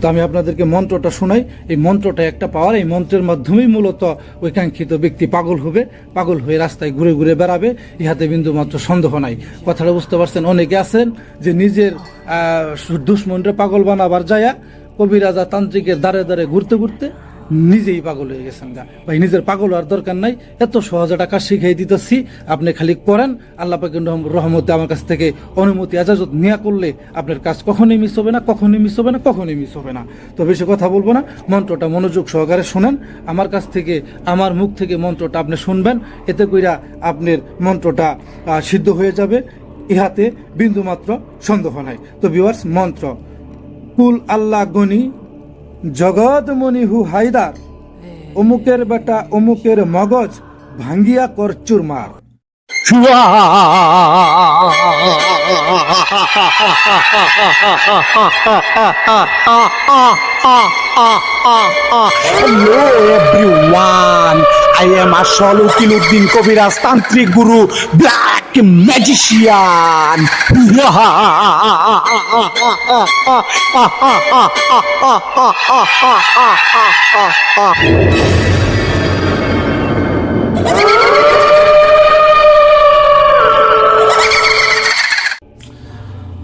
তো আমি আপনাদেরকে মন্ত্রটা শোনাই। এই মন্ত্রটা একটা পাওয়ার, এই মন্ত্রের মাধ্যমেই মূলত ওই কাঙ্ক্ষিত ব্যক্তি পাগল হবে, পাগল হয়ে রাস্তায় ঘুরে ঘুরে বেড়াবে, ইহাতে বিন্দু মাত্র সন্দেহ নাই। কথাটা বুঝতে পারছেন? অনেকে আছেন যে নিজের দুশ্মনরে পাগল বানাবার যায়া কবিরাজা তান্ত্রিকের দ্বারে দ্বারে ঘুরতে ঘুরতে নিজেই পাগল হয়ে গেছেন গা। ভাই, নিজের পাগল হওয়ার দরকার নাই। এত সহজে টাকা শিখাই দিতেছি। আপনি খালি করেন আল্লাহ পাকের রহমতে আমার কাছ থেকে অনুমতি আজাজত নেওয়া করলে আপনার কাজ কখনোই মিস হবে না, কখনোই মিস হবে না, কখনোই মিস হবে না। তো বেশি কথা বলব না। মন্ত্রটা মনোযোগ সহকারে শোনেন। আমার কাছ থেকে, আমার মুখ থেকে মন্ত্রটা আপনি শুনবেন। এতে কইরা আপনার মন্ত্রটা সিদ্ধ হয়ে যাবে। ইহাতে বিন্দুমাত্র সন্দেহ নাই। তো ভিউয়ার্স মন্ত্র। কুল আল্লাহ গনি জগৎ মনি হু হায়দার অমুকের বেটা অমুকের মগজ ভাঙ্গিয়া করচুর মার। Hello everyone, আই এম আসল উকিল উদ্দিন কবিরাজ তান্ত্রিক গুরু ব্ল্যাক ম্যাজিশিয়ান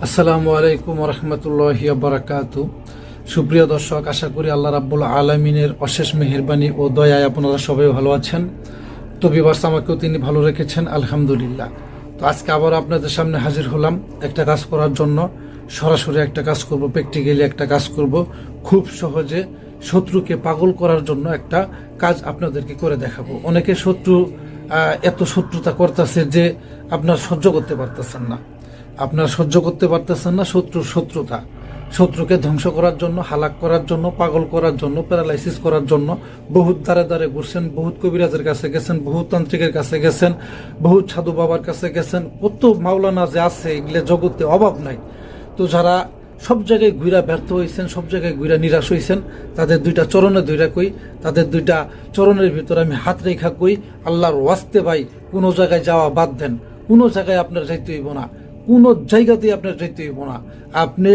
আসসালামু আলাইকুম রহমতুল্লাহ বারকাতু সুপ্রিয় দর্শক, আশা করি আল্লাহ রাব্বুল আলমিনের অশেষ মেহেরবানি ও দয়ায় আপনারা সবাই ভালো আছেন। তো বিবাস আমাকেও তিনি ভালো রেখেছেন, আলহামদুলিল্লাহ। তো আজকে আবার আপনাদের সামনে হাজির হলাম একটা কাজ করার জন্য। সরাসরি একটা কাজ করব প্র্যাকটিক্যালি একটা কাজ করব। খুব সহজে শত্রুকে পাগল করার জন্য একটা কাজ আপনাদেরকে করে দেখাবো। অনেকে শত্রু এত শত্রুতা করতেছে যে আপনার সহ্য করতে পারতেছেন না। আপনার সহ্য করতে পারতেছেন না শত্রুর শত্রুতা। শত্রুকে ধ্বংস করার জন্য, হালাক করার জন্য, পাগল করার জন্য, প্যারালাইসিস করার জন্য বহুত দ্বারে দ্বারে ঘুরছেন, বহুত কবিরাজের কাছে গেছেন, বহুত তান্ত্রিকের কাছে গেছেন, বহুত সাধু বাবার কাছে গেছেন। কত মাওলানা যে আছে, এগুলো জগতে অভাব নাই। তো যারা সব জায়গায় ঘুরা ব্যর্থ হয়েছেন সব জায়গায় ঘুরা নিরাশ হয়েছেন তাদের দুইটা চরণে দুইটা কই, তাদের দুইটা চরণের ভিতরে আমি হাত রেখা কই, আল্লাহর ওয়াস্তে ভাই, কোনো জায়গায় যাওয়া বাদ দেন। কোনো জায়গায় আপনার যাইতে হইব না। কোনো জায়গাতেই আপনার যেতে হইব না। আপনি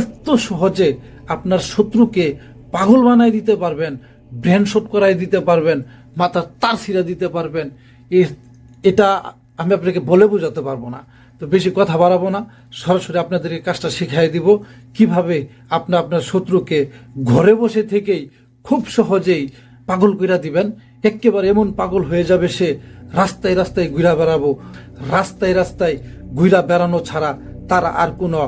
এত সহজে আপনার শত্রুকে পাগল বানাই দিতে পারবেন ব্রেন শট করাই দিতে পারবেন, মাথার তার ছিঁড়ে দিতে পারবেন। এটা আমি আপনাকে বলে বোঝাতে পারব না। তো বেশি কথা বাড়াবো না। সরাসরি আপনাদের এই কাজটা শিখাই দিব। কীভাবে আপনি আপনার শত্রুকে ঘরে বসে থেকেই খুব সহজেই পাগল কইরা দিবেন। একেবারে এমন পাগল হয়ে যাবে সে রাস্তায় রাস্তায় ঘুরা বেড়াবো। রাস্তায় রাস্তায় ঘুরা বেড়ানো ছাড়া তার আর কোনো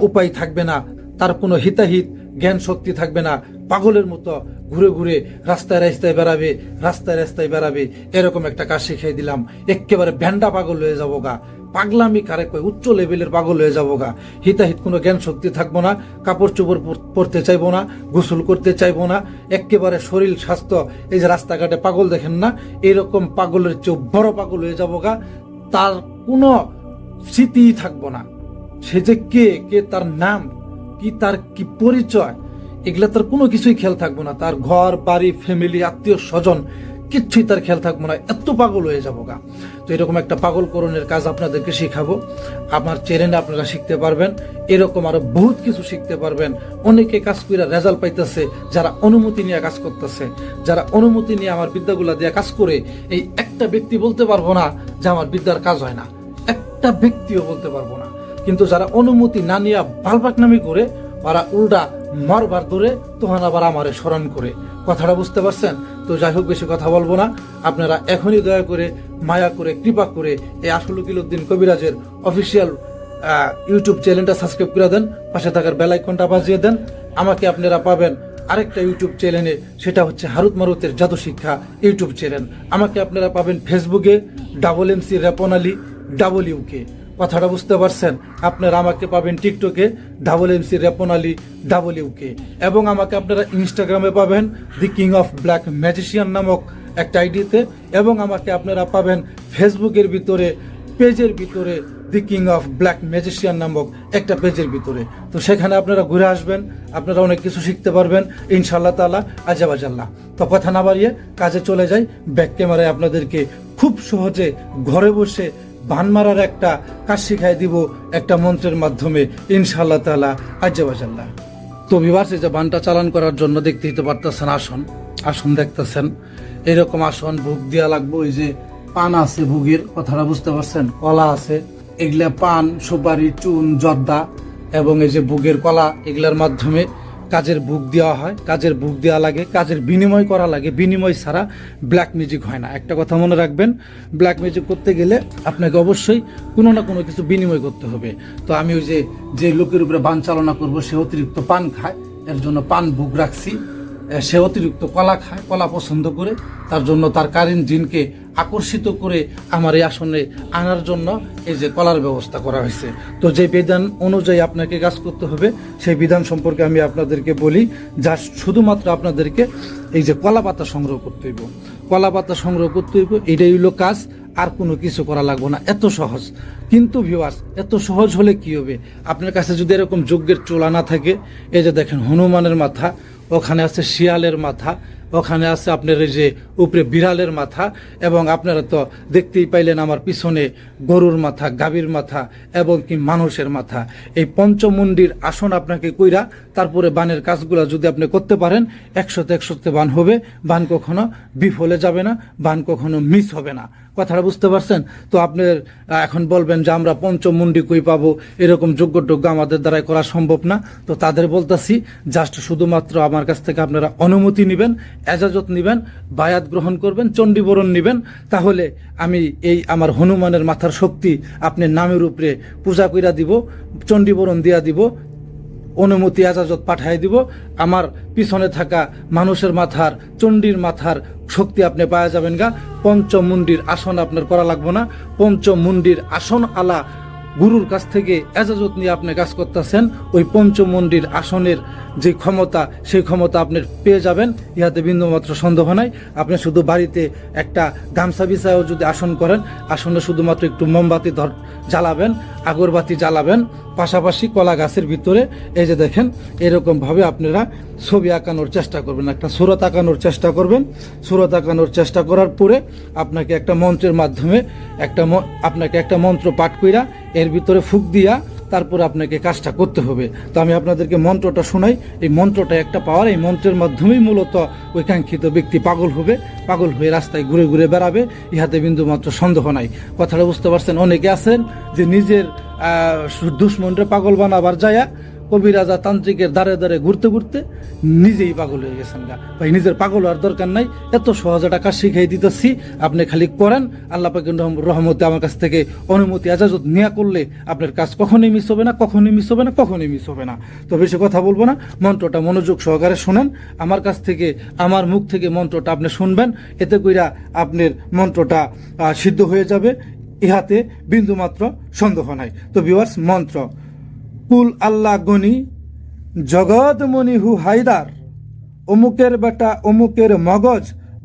উপায় থাকবে না। তার কোনো হিতাহিত জ্ঞান শক্তি থাকবে না। পাগলের মতো ঘুরে ঘুরে রাস্তায় রাস্তায় বেড়াবে, রাস্তায় রাস্তায় বেড়াবে। এরকম একটা কাজ শিখিয়ে দিলাম। একেবারে ভ্যান্ডা পাগল হয়ে যাব গা। পাগলামি কারে কয়? উচ্চ লেভেলের পাগল হয়ে যাব গা। হিতাহিত কোনো জ্ঞান শক্তি থাকব না। কাপড় চোপড় পর- পরতে চাইব না। গোসল করতে চাইব না। একেবারে শরীর স্বাস্থ্য, এই যে রাস্তাঘাটে পাগল দেখেন না, এরকম পাগলের চেয়েও বড় পাগল হয়ে যাব গা। তার কোনো স্মৃতিই থাকব না। সে যে কে কে তার নাম, কি তার কি পরিচয়, এগুলা তার কোনো কিছুই খেয়াল থাকব না। তার ঘর, বাড়ি ফ্যামিলি আত্মীয় স্বজন, কিচ্ছুই তার খেয়াল থাকব না। এত পাগল হয়ে যাব গা। তো এরকম একটা পাগলকরণের কাজ আপনাদেরকে শিখাবো। আমার চ্যানেলে আপনারা শিখতে পারবেন। এরকম আরও বহুত কিছু শিখতে পারবেন। অনেকে কাজ করে রেজাল্ট পাইতেছে, যারা অনুমতি নিয়ে কাজ করতেছে। যারা অনুমতি নিয়ে আমার বিদ্যাগুলা দিয়ে কাজ করে, এই একটা ব্যক্তি বলতে পারব না যে আমার বিদ্যার কাজ হয় না। একটা ব্যক্তিও বলতে পারব না। কিন্তু যারা অনুমতি না নিয়ে বালবাক নামি করে ওরা উল্টা মরবার দূরে, তখন আবার আমারে স্মরণ করে। কথাটা বুঝতে পারছেন? তো যাই হোক, বেশি কথা বলব না। আপনারা এখনই দয়া করে, মায়া করে, কৃপা করে এই আশলুকিল উদ্দিন কবিরাজের অফিসিয়াল ইউটিউব চ্যানেলটা সাবস্ক্রাইব করে দেন, পাশে থাকার বেল আইকনটা বাজিয়ে দেন। আমাকে আপনারা পাবেন আরেকটা ইউটিউব চ্যানেলে, সেটা হচ্ছে হারুত মারুতের জাদু শিক্ষা ইউটিউব চ্যানেল। আমাকে আপনারা পাবেন ফেসবুকে double MC Repon Ali double UK কথাটা বুঝতে পারছেন? আপনারা আমাকে পাবেন টিকটকে double MC Repon Ali double UK এবং আমাকে আপনারা ইনস্টাগ্রামে পাবেন the king of black magician নামক একটা আইডিতে এবং আমাকে আপনারা পাবেন ফেসবুকের ভিতরে পেজের ভিতরে the king of black magician নামক একটা পেজের ভিতরে। তো সেখানে আপনারা ঘুরে আসবেন, আপনারা অনেক কিছু শিখতে পারবেন ইনশাল্লাহ তালা আজাবাজাল্লাহ তো কথা না বাড়িয়ে কাজে চলে যাই ব্যাক ক্যামেরায় আপনাদেরকে খুব সহজে ঘরে বসে বান মারার একটা কাজ শিখাই দিব একটা মন্ত্রের মাধ্যমে ইনশাল্লাহ তালা আজাবাজাল্লাহ তো এই যে বানটা চালান করার জন্য দেখতে দিতে পারতেছেন আসন আসন দেখতেছেন। এরকম আসন, ভুগ দেওয়া লাগবে ওই যে পান আছে ভুগের, কথাটা বুঝতে পারছেন? কলা আছে, এগুলা পান, সুপারি, চুন, জর্দা, এবং এই যে বুগের কলা, এগুলার মাধ্যমে কাজের বুক দেওয়া হয়, কাজের বুক দেওয়া লাগে, কাজের বিনিময় করা লাগে, বিনিময় ছাড়া ব্ল্যাক মিউজিক হয় না। একটা কথা মনে রাখবেন ব্ল্যাক মিউজিক করতে গেলে আপনাকে অবশ্যই কোনো না কোনো কিছু বিনিময় করতে হবে। তো আমি ওই যে যে লোকের উপরে বান চালনা করব, সে অতিরিক্ত পান খায়, এর জন্য পান বুক রাখছি। সে অতিরিক্ত কলা খায়, কলা পছন্দ করে, তার জন্য তার কারেন্ট জিনকে আকর্ষিত করে আমার এই আসনে আনার জন্য এই যে কলার ব্যবস্থা করা হয়েছে। তো যে বিধান অনুযায়ী আপনাকে কাজ করতে হবে, সেই বিধান সম্পর্কে আমি আপনাদেরকে বলি, যা শুধুমাত্র আপনাদেরকে এই যে কলা পাতা সংগ্রহ করতে হইব। কলা পাতা সংগ্রহ করতে হইব, এটাই হইল কাজ, আর কোনো কিছু করা লাগবে না। এত সহজ। কিন্তু ভিউয়ার্স এত সহজ হলে কি হবে? আপনার কাছে যদি এরকম যজ্ঞের চোলা না থাকে, এই যে দেখেন হনুমানের মাথা, ওখানে আছে শিয়ালের মাথা ওখানে আছে আপনার এই যে উপরে বিড়ালের মাথা, এবং আপনারা তো দেখতেই পাইলেন আমার পিছনে গরুর মাথা, গাভীর মাথা, এবং কি মানুষের মাথা। এই পঞ্চমুন্ডির আসন আপনাকে কইরা তারপরে বানের কাজগুলো যদি আপনি করতে পারেন, একশোতে একশোতে বান হবে। বান কখনো বিফলে যাবে না, বান কখনো মিস হবে না। কথাটা বুঝতে পারছেন? তো আপনার এখন বলবেন যে আমরা পঞ্চমুন্ডি কই পাবো? এরকম যোগ্য টোগ্য আমাদের দ্বারাই করা সম্ভব না। তো তাদের বলতেছি, জাস্ট শুধুমাত্র আমার কাছ থেকে আপনারা অনুমতি নেবেন এজাজত নেবেন, বায়াত গ্রহণ করবেন, চণ্ডীবরণ নেবেন, তাহলে আমি এই আমার হনুমানের মাথার শক্তি আপনি নামের উপরে পূজা কইরা দিব, চণ্ডীবরণ দিয়া দিব, অনুমতি আজাজত পাঠাই দিব, আমার পিছনে থাকা মানুষের মাথার, চণ্ডীর মাথার শক্তি আপনি পাওয়া যাবেন গা পঞ্চমুন্ডির আসন আপনার করা লাগবে না পঞ্চমুন্ডির আসন আলা গুরুর কাছ থেকে এজাজত নিয়ে আপনি কাজ করতেছেন, ওই পঞ্চমন্ডির আসনের যে ক্ষমতা, সেই ক্ষমতা আপনি পেয়ে যাবেন, ইহাতে বিন্দুমাত্র সন্দেহ নাই। আপনি শুধু বাড়িতে একটা গামছা বিছায়ও যদি আসন করেন, আসনে শুধুমাত্র একটু মোমবাতি ধর জ্বালাবেন, আগরবাতি জ্বালাবেন, পাশাপাশি কলা গাছের ভিতরে, এই যে দেখেন, এরকমভাবে আপনারা ছবি আঁকানোর চেষ্টা করবেন, একটা সুরত আঁকানোর চেষ্টা করবেন। সুরত আঁকানোর চেষ্টা করার পরে আপনাকে একটা মন্ত্রের মাধ্যমে একটা আপনাকে একটা মন্ত্র পাঠ কইরা এর ভিতরে ফুক দিয়া তারপর আপনাকে কাজটা করতে হবে। তো আমি আপনাদেরকে মন্ত্রটা শোনাই। এই মন্ত্রটা একটা পাওয়ার, এই মন্ত্রের মাধ্যমেই মূলত ওই কাঙ্ক্ষিত ব্যক্তি পাগল হবে, পাগল হয়ে রাস্তায় ঘুরে ঘুরে বেড়াবে, ইহাতে বিন্দুমাত্র সন্দেহ নাই। কথাটা বুঝতে পারছেন? অনেকে আছেন যে নিজের দুশ্মনটা পাগল বানাবার যায়া কবিরাজা তান্ত্রিকের দ্বারে দ্বারে ঘুরতে ঘুরতে নিজেই পাগল হয়ে গেছেন গা। ভাই, নিজের পাগল হওয়ার দরকার নাই। এত সহজ একটা কাজ শিখাই দিতেছি। আপনি খালি করেন। আল্লাহ রহম- রহমতে আমার কাছ থেকে অনুমতি আজাজত নেওয়া করলে আপনার কাজ কখনোই মিস হবে না, কখনোই মিস হবে না, কখনোই মিস হবে না। তো বেশি কথা বলব না। মন্ত্রটা মনোযোগ সহকারে শুনেন। আমার কাছ থেকে, আমার মুখ থেকে মন্ত্রটা আপনি শুনবেন। এতে কইরা আপনার মন্ত্রটা সিদ্ধ হয়ে যাবে। ইহাতে বিন্দুমাত্র সন্দেহ নাই। তো ভিউয়ার্স মন্ত্র। কুল আল্লাহ গনি, জগৎমণি হু হায়দার, অমুকের বেটা অমুকের মগজ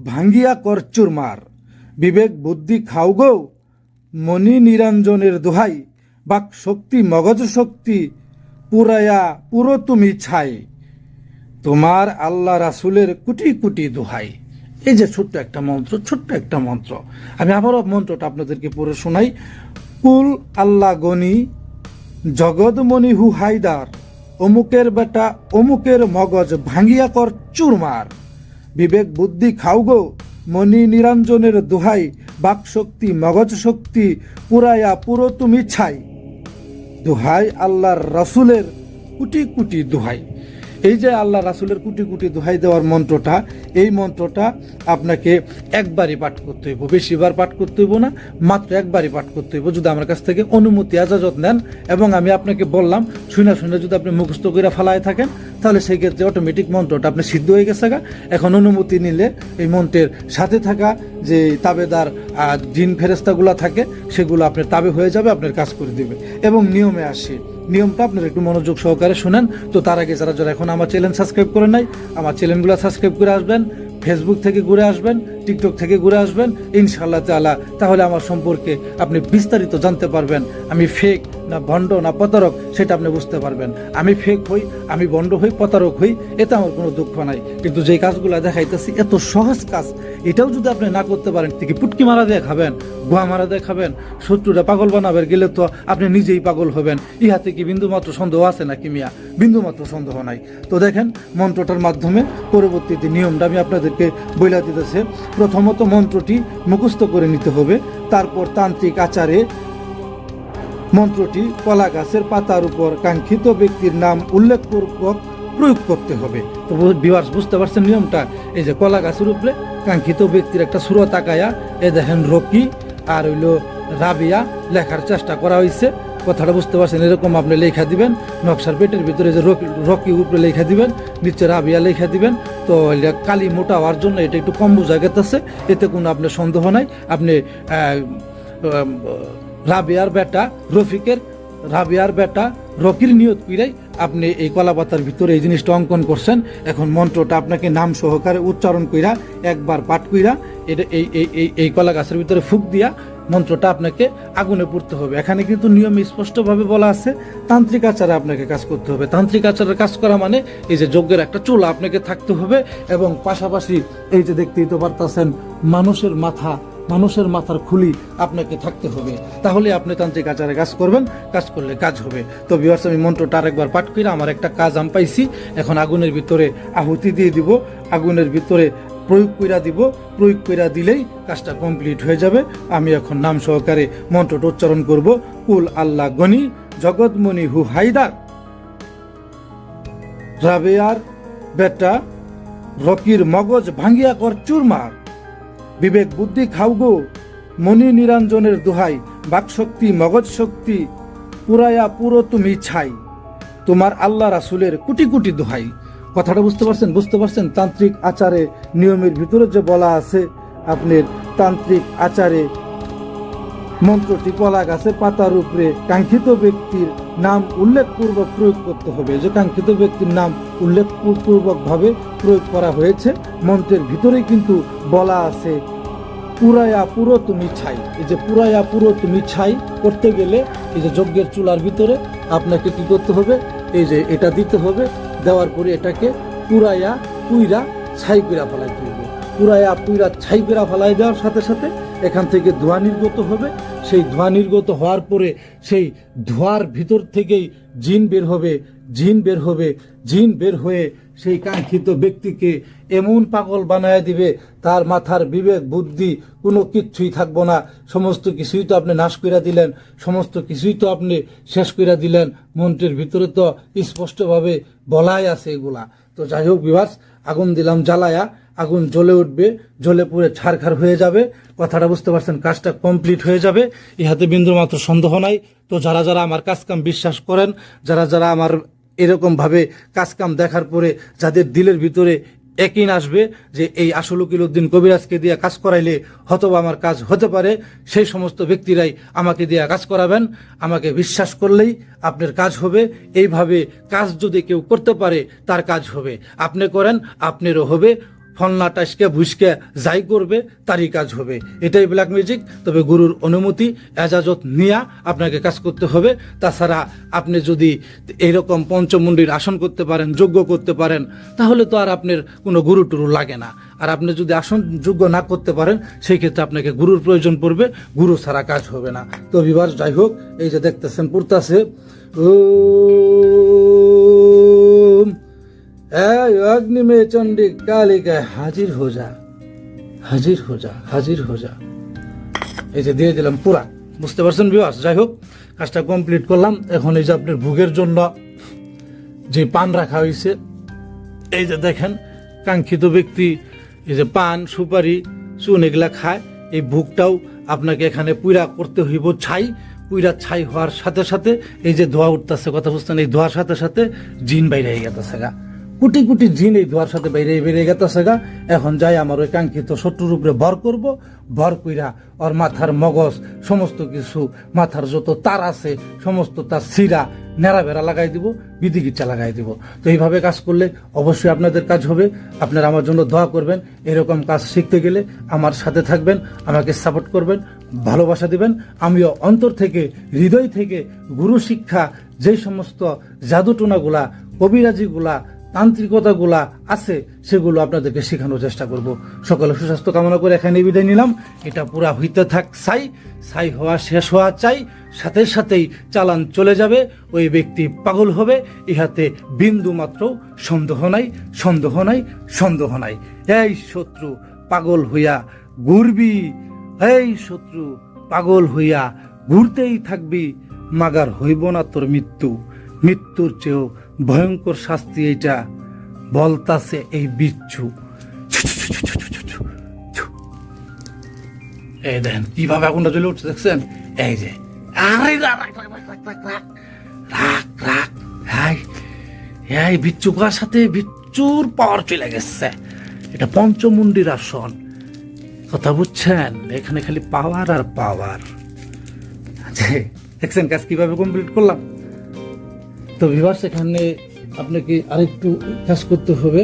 ভাঙ্গিয়া কর চুরমার বিবেক বুদ্ধি খাও গো মণি নিরঞ্জনের দোহাই, বাক শক্তি মগজ শক্তি পুরায়া পুরো তুমি ছাই। তোমার আল্লাহ রাসুলের কুটি কুটি দোহাই। এই যে ছোট্ট একটা মন্ত্র, ছোট্ট একটা মন্ত্র। আমি আবারও মন্ত্রটা আপনাদেরকে পড়ে শোনাই। কুল আল্লাহ গনি জগদমণি হু অমুকের বেটা, অমুকের মগজ ভাঙ্গিয়া কর চুরমার। বিবেক বুদ্ধি খাও গো, মণি নিরঞ্জনের দোহাই বাক শক্তি মগজ শক্তি পুরায়া পুরো তুমি ছাই। দোহাই আল্লাহর রসুলের কুটি কুটি দোহাই। এই যে আল্লাহ রাসুলের কুটি কুটি দোহাই দেওয়ার মন্ত্রটা, এই মন্ত্রটা আপনাকে একবারই পাঠ করতে হইব, বেশিবার পাঠ করতে হইব না, মাত্র একবারই পাঠ করতে হইব। যদি আমার কাছ থেকে অনুমতি, আজাজত নেন এবং আমি আপনাকে বললাম, শুনে শুনে যদি আপনি মুখস্থ করে ফালায় থাকেন, তাহলে সেই ক্ষেত্রে অটোমেটিক মন্ত্রটা আপনি সিদ্ধ হয়ে গেছে গা। এখন অনুমতি নিলে এই মন্ত্রের সাথে থাকা যে তাবেদার জিন ফেরেস্তাগুলো থাকে, সেগুলো আপনার তাবে হয়ে যাবে, আপনার কাজ করে দেবে। এবং নিয়মে আসে নিয়মটা আপনার একটু মনোযোগ সহকারে শুনেন। তো তার আগে যারা যারা এখন আমার চ্যানেল সাবস্ক্রাইব করে নাই, আমার চ্যানেলগুলো সাবস্ক্রাইব করে আসবেন ফেসবুক থেকে ঘুরে আসবেন টিকটক থেকে ঘুরে আসবেন, ইনশাআল্লাহ তাআলা। তাহলে আমার সম্পর্কে আপনি বিস্তারিত জানতে পারবেন। আমি ফেক না ভণ্ড না প্রতারক, সেটা আপনি বুঝতে পারবেন। আমি ফেক হই, আমি ভণ্ড হই, প্রতারক হই, এতে আমার কোনো দুঃখ নাই। কিন্তু যে কাজগুলো দেখাইতেছি, এত সহজ কাজ এটাও যদি আপনি না করতে পারেন থেকে পুটকি মারা দিয়ে খাবেন গোয়া মারা দিয়ে খাবেন, শত্রুরা পাগল বানাবেন, গেলে তো আপনি নিজেই পাগল হবেন। ইহাতে কি বিন্দু মাত্র সন্দেহ আছে নাকি মিয়া? বিন্দু মাত্র সন্দেহ নাই। তো দেখেন, মন্ত্রটার মাধ্যমে পরবর্তীতে নিয়মটা আমি আপনাদেরকে বইলা দিতেছে। প্রথমত মন্ত্রটি মুখস্থ করে নিতে হবে। তারপর তান্ত্রিক আচারে মন্ত্রটি কলা গাছের পাতার উপর কাঙ্ক্ষিত ব্যক্তির নাম উল্লেখপূর্বক প্রয়োগ করতে হবে। তো বিভার্স বুঝতে পারছেন নিয়মটা? এই যে কলা গাছের উপরে কাঙ্ক্ষিত ব্যক্তির একটা সুর তাকায়া এ দেখেন রকি আর হইল রাবিয়া লেখার চেষ্টা করা হয়েছে কথাটা বুঝতে পারছেন, এরকম আপনি লেখা দিবেন, নকশার পেটের ভিতরে যে রকি উপরে লেখা দিবেন, নিচে রাবিয়া লেখা দিবেন, তো কালি মোটা হওয়ার জন্য এটা একটু কম বোঝা গেতেছে, এতে কোনো আপনার সন্দেহ নাই। আপনি রাবিয়ার বেটা, রফিকের রাবিয়ার বেটা, রকির নিয়ত কইরাই আপনি এই কলাপাতার ভিতরে এই জিনিসটা অঙ্কন করছেন, এখন মন্ত্রটা আপনাকে নাম সহকারে উচ্চারণ কইরা একবার পাঠ কইরা এটা এই এই এই কলা গাছের ভিতরে ফুক দিয়া মন্ত্রটা আপনাকে আগুনে পড়তে হবে। এখানে কিন্তু নিয়ম স্পষ্টভাবে বলা আছে, তান্ত্রিক আচারে আপনাকে কাজ করতে হবে। তান্ত্রিক আচারের কাজ করা মানে এই যে যজ্ঞের একটা চুলা আপনাকে থাকতে হবে এবং পাশাপাশি এই যে দেখতেই তো পারতাছেন মানুষের মাথা মানুষের মাথার খুলি আপনাকে থাকতে হবে। তাহলে আপনি তান্ত্রিক আচারে কাজ করবেন, কাজ করলে কাজ হবে। তো বিভার্স আমি মন্ত্রটা আরেকবার পাঠ করে, আমার একটা কাজ আমি পাইছি। এখন আগুনের ভিতরে আহুতি দিয়ে দিব, আগুনের ভিতরে প্রয়োগ কইরা দিব। প্রয়োগ কইরা দিলেই কাজটা কমপ্লিট হয়ে যাবে। আমি এখন নাম সহকারে মন্ত্রটা উচ্চারণ করব। কুল আল্লাহ গনি, জগৎমণি হু হাইদার রাবেয়ার বেটা, রকির মগজ ভাঙ্গিয়া কর চুরমার। বিবেক বুদ্ধি খাওগো মনি নিরঞ্জনের দোহাই, বাকশক্তি মগজ শক্তি পুরায়া পুরো তুমি ছাই। তোমার আল্লাহ রাসুলের কুটি কুটি দোহাই। কথাটা বুঝতে পারছেন? বুঝতে পারছেন? তান্ত্রিক আচারে, নিয়মের ভিতরে যে বলা আছে, আপনার তান্ত্রিক আচারে মন্ত্রটি কলা গাছের পাতার উপরে কাঙ্ক্ষিত ব্যক্তির নাম উল্লেখপূর্বক প্রয়োগ করতে হবে। যে কাঙ্ক্ষিত ব্যক্তির নাম উল্লেখপূর্বক ভাবে প্রয়োগ করা হয়েছে, মন্ত্রের ভিতরেই কিন্তু বলা আছে, পুরায়া পুরো তুমি ছাই। এই যে পুরায়া পুরো তুমি ছাই করতে গেলে এই যে যজ্ঞের চুলার ভিতরে আপনাকে কি করতে হবে, এই যে এটা দিতে হবে, দেওয়ার পরে এটাকে পুরায়া পুইরা ছাই কইরা ফেলাইতে হবে। পুরায়া পুইরা ছাই কইরা ফেলাই দেওয়ার সাথে সাথে এখান থেকে ধোঁয়া নির্গত হবে। সেই ধোঁয়া নির্গত হওয়ার পরে সেই ধোঁয়ার ভিতর থেকেই জিন বের হবে, জিন বের হবে, জিন বের হয়ে সেই কাঙ্ক্ষিত ব্যক্তিকে এমন পাগল বানায় দিবে, তার মাথার বিবেক, বুদ্ধি কোনো কিচ্ছুই থাকব না। সমস্ত কিছুই তো আপনি নাশ কইরা দিলেন, সমস্ত কিছুই তো আপনি শেষ কইরা দিলেন। মন্ত্রের ভিতরে তো স্পষ্টভাবে বলাই আছে এগুলা। তো যাই হোক বিভাস, আগুন দিলাম, জ্বালায়া। আগুন জ্বলে উঠবে, জ্বলে পুড়ে ছারখার হয়ে যাবে, কথাটা বুঝতে পারছেন, কাজটা কমপ্লিট হয়ে যাবে। ইহাতে বিন্দু মাত্র সন্দেহ নাই। তো যারা যারা আমার কাজকাম বিশ্বাস করেন, যারা যারা আমার এরকম ভাবে কাজকাম দেখার পরে যাদের দিলের ভিতরে একই আসবে, যে এই আসল উকিল উদ্দিন কবিরাজকে দিয়ে কাজ করাইলে হয়তোবা আমার কাজ হতে পারে, সেই সমস্ত ব্যক্তিরাই আমাকে দিয়ে কাজ করাবেন। আমাকে বিশ্বাস করলেই আপনার কাজ হবে। এইভাবে কাজ যদি কেউ করতে পারে, তার কাজ হবে। আপনি করেন, আপনারও হবে। ফলনা টাসকে ভুসকে যাই করবে, তারই কাজ হবে। এটাই ব্ল্যাক ম্যাজিক তবে গুরুর অনুমতি, এজাজত নিয়া আপনাকে কাজ করতে হবে। তাছাড়া আপনি যদি এইরকম পঞ্চমুণ্ডির আসন করতে পারেন যোগ্য করতে পারেন, তাহলে তো আর আপনার কোনো গুরু টুরু লাগে না। আর আপনি যদি আসন যোগ্য না করতে পারেন সেই ক্ষেত্রে আপনাকে গুরুর প্রয়োজন পড়বে। গুরু ছাড়া কাজ হবে না। তো বিবার যাই হোক, এই যে দেখতেছেন, পড়তাছে। ও অগ্নি মে চণ্ডী কালিকায় হাজির হো যা, হাজির হো যা, হাজির হো যা। এই যে দিয়ে দিলাম পুরা। বুঝতে পারছেন বিবাস যাই হোক, কাজটা কমপ্লিট করলাম। এখন এই যে আপনার ভোগের জন্য যে পান রাখা হয়েছে, এই যে দেখেন, কাঙ্ক্ষিত ব্যক্তি এই যে পান, সুপারি, চুন এগুলা খায়। এই ভোগটাও আপনাকে এখানে পুইরা করতে হইব ছাই। পুইরা ছাই হওয়ার সাথে সাথে এই যে ধোয়া উঠতেছে, কথা বুঝতেন এই ধোয়ার সাথে সাথে জিন বাইরে হয়ে গেছে গা। কোটি কোটি জিন এই ধোয়ার সাথে বাইরে বেরিয়ে গেতেছে গা। এখন যাই আমার ওই কাঙ্ক্ষিত শত্রুর উপরে ভর করব। ভর কইরা ওর মাথার মগজ, সমস্ত কিছু, মাথার যত তার আছে, সমস্ত তার সিরা নেড়া বেড়া লাগাই দিব, বিধি গিচ্ছা লাগাই দিব। তো এইভাবে কাজ করলে অবশ্যই আপনাদের কাজ হবে। আপনারা আমার জন্য দোয়া করবেন। এরকম কাজ শিখতে গেলে আমার সাথে থাকবেন, আমাকে সাপোর্ট করবেন, ভালোবাসা দিবেন। আমিও অন্তর থেকে, হৃদয় থেকে গুরু শিক্ষা যে সমস্ত জাদুটোনাগুলা, কবিরাজিগুলা তান্ত্রিকতাগুলা আছে, সেগুলো আপনাদেরকে শেখানোর চেষ্টা করব। সকলে সুস্বাস্থ্য কামনা করে এখানে বিদায় নিলাম। এটা পুরা হইতে থাক চাই ছাই হওয়া, শেষ হওয়া চাই। সাথে সাথেই চালান চলে যাবে, ওই ব্যক্তি পাগল হবে। ইহাতে বিন্দু মাত্র সন্দেহ নাই সন্দেহ নাই সন্দেহ নাই। এই শত্রু পাগল হইয়া ঘুরবি, এই শত্রু পাগল হইয়া ঘুরতেই থাকবি, মাগার হইব না তোর মৃত্যু। মৃত্যুর চেয়েও ভয়ঙ্কর শাস্তি এটা বলতাছে এই বিচ্ছু। এই দেখেন, কীভাবে আগুনটা জ্বলে উঠছে দেখছেন? এই যে। আরে, রাখ রাখ হাই। এই বিচ্ছুকার সাথে বিচ্ছুর পাওয়ার চলে গেছে। এটা পঞ্চমুন্ডির আসন। কথা বুঝছেন? এখানে খালি পাওয়ার আর পাওয়ার আচ্ছা, দেখছেন কাজ কীভাবে কমপ্লিট করলাম? তো ভিভার্স এখানে আপনাকে আরেকটু কাজ করতে হবে।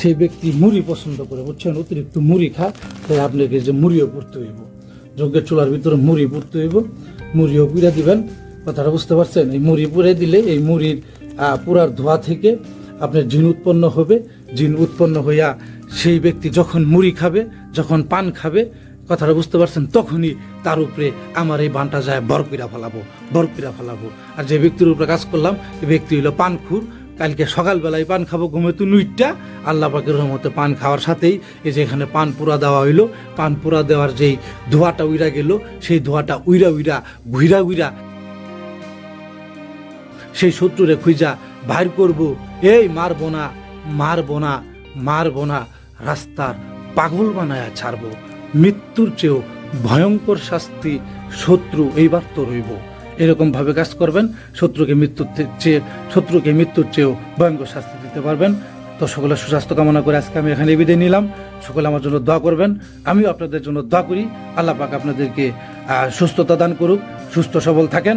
সেই ব্যক্তি মুড়ি পছন্দ করে, বুঝছেন? অতিরিক্ত মুড়ি খা, তাই আপনাকে যে মুড়িও পড়তে হইব। যজ্ঞের চুলার ভিতরে মুড়ি পড়তে হইব। মুড়িও পুড়া দিবেন। কথাটা বুঝতে পারছেন? এই মুড়ি পুড়ে দিলে এই মুড়ির পুরার ধোয়া থেকে আপনার জিন উৎপন্ন হবে। জিন উৎপন্ন হইয়া সেই ব্যক্তি যখন মুড়ি খাবে, যখন পান খাবে কথাটা বুঝতে পারছেন? তখনই তার উপরে আমার এই বানটা যায় বরপিরা ফেলাবো বরপিরা ফেলাবো। আর যে ব্যক্তির উপরে কাজ করলাম, এই ব্যক্তি হইল পানখুর। কালকে সকালবেলায় পান খাব, ঘুমে তো নুইটটা। আল্লাহ পাকের রহমতে পান খাওয়ার সাথেই এই যে এখানে পান পুরা দেওয়া হইল। পান পুরা দেওয়ার যেই ধোঁয়াটা উইরা গেল, সেই ধোঁয়াটা উইরা উইরা, ঘুইরা উইরা সেই শত্রুরে খুঁজা বাইর করব। এই মারবো না মারবো না মারবো না, রাস্তার পাগল বানায়া ছাড়বো। মৃত্যুর চেয়েও ভয়ঙ্কর শাস্তি শত্রু এইবার তো রইব। এরকম ভাবে কাজ করবেন, শত্রুকে মৃত্যুর চেয়ে শত্রুকে মৃত্যুর চেয়েও ভয়ঙ্কর শাস্তি দিতে পারবেন। তো সকলের সুস্বাস্থ্য কামনা করে আজকে আমি এখানে বিদায় নিলাম। সকলে আমার জন্য দোয়া করবেন। আমিও আপনাদের জন্য দোয়া করি। আল্লাহ পাক আপনাদেরকে সুস্থতা দান করুক, সুস্থ সবল থাকেন।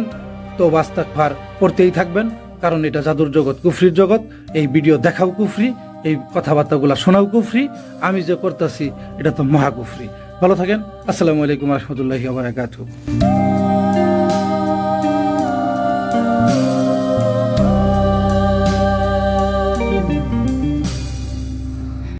তো বাস্তাকফার করতেই থাকবেন, কারণ এটা জাদুর জগৎ, কুফরির জগৎ। এই ভিডিও দেখাও কুফরি, এই কথাবার্তাগুলো শোনাও কুফরি। আমি যে করতেছি, এটা তো মহা কুফরি ভালো থাকেন। আসসালামু আলাইকুম রহমতুল্লাহি বারাকাতুহু।